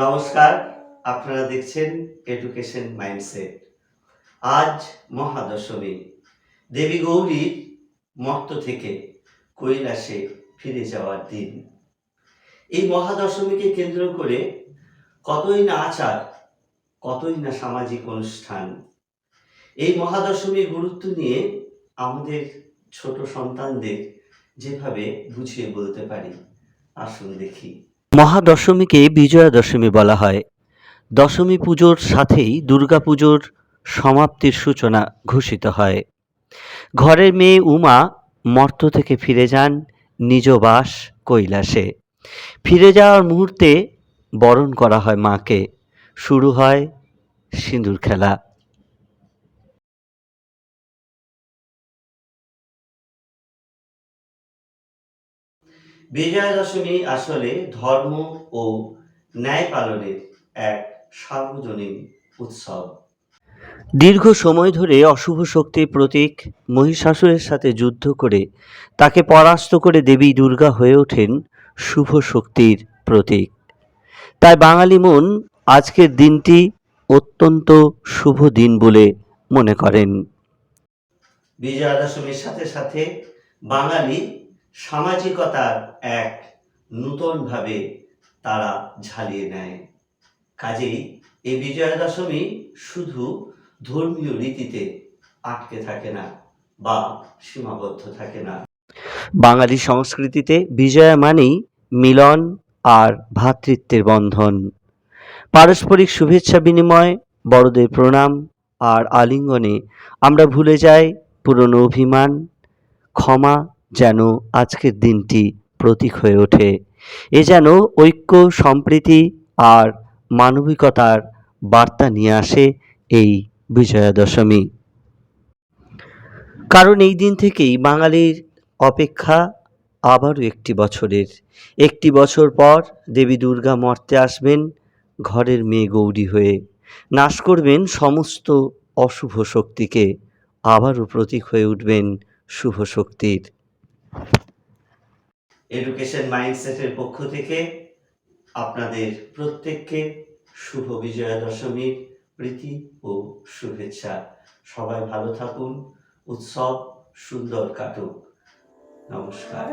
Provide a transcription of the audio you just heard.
নমস্কার, আপনারা দেখছেন এডুকেশন মাইন্ডসেট আজ মহাদশমী। দেবী গৌরীর মর্ত থেকে কৈলাসে ফিরে যাওয়ার দিন। এই মহাদশমীকে কেন্দ্র করে কতই না আচার, কতই না সামাজিক অনুষ্ঠান, এই মহাদশমীর গুরুত্ব নিয়ে আমাদের ছোট সন্তানদের যেভাবে বুঝিয়ে বলতে পারি, আসুন দেখি। মহাদশমীকে বিজয়া দশমী বলা হয়। দশমী পুজোর সাথেই দুর্গাপুজোর সমাপ্তির সূচনা ঘোষিত হয়। ঘরের মেয়ে উমা মর্ত থেকে ফিরে যান নিজ বাস কৈলাসে। ফিরে যাওয়ার মুহূর্তে বরণ করা হয় মাকে। শুরু হয় সিঁদুর খেলা। বিজয়া দশমী আসলে ধর্ম ও ন্যায় পালনের এক সার্বজনীন উৎসব। দীর্ঘ সময় ধরে অশুভ শক্তির প্রতীক মহিষাসুরের সাথে যুদ্ধ করে তাকে পরাস্ত করে দেবী দুর্গা হয়ে ওঠেন শুভ শক্তির প্রতীক। তাই বাঙালি মন আজকের দিনটি অত্যন্ত শুভ দিন বলে মনে করেন। বিজয়া দশমীর সাথে সাথে বাঙালি সামাজিকতার এক নূতনভাবে তারা ঝালিয়ে নেয়। কাজেই এই বিজয়া দশমী শুধু ধর্মীয় রীতিতে আটকে থাকে না বা সীমাবদ্ধ থাকে না। বাঙালি সংস্কৃতিতে বিজয়া মানেই মিলন আর ভ্রাতৃত্বের বন্ধন। পারস্পরিক শুভেচ্ছা বিনিময়, বড়দের প্রণাম আর আলিঙ্গনে আমরা ভুলে যাই পুরনো অভিমান, ক্ষমা যেন আজকের দিনটি প্রতীক হয়ে ওঠে। এ যেন ঐক্য, সম্প্রীতি আর মানবিকতার বার্তা নিয়ে আসে এই বিজয়া দশমী কারণ এই দিন থেকেই বাঙালির অপেক্ষা আবারও একটি বছরের। একটি বছর পর দেবী দুর্গা মর্তে আসবেন ঘরের মেয়ে গৌরী হয়ে। নাশ করবেন সমস্ত অশুভ শক্তিকে, আবারও প্রতীক হয়ে উঠবেন শুভ শক্তির। এডুকেশন মাইন্ডসেটের পক্ষ থেকে আপনাদের প্রত্যেককে শুভ বিজয়া দশমীর প্রীতি ও শুভেচ্ছা। সবাই ভালো থাকুন, উৎসব সুন্দর কাটুক। নমস্কার।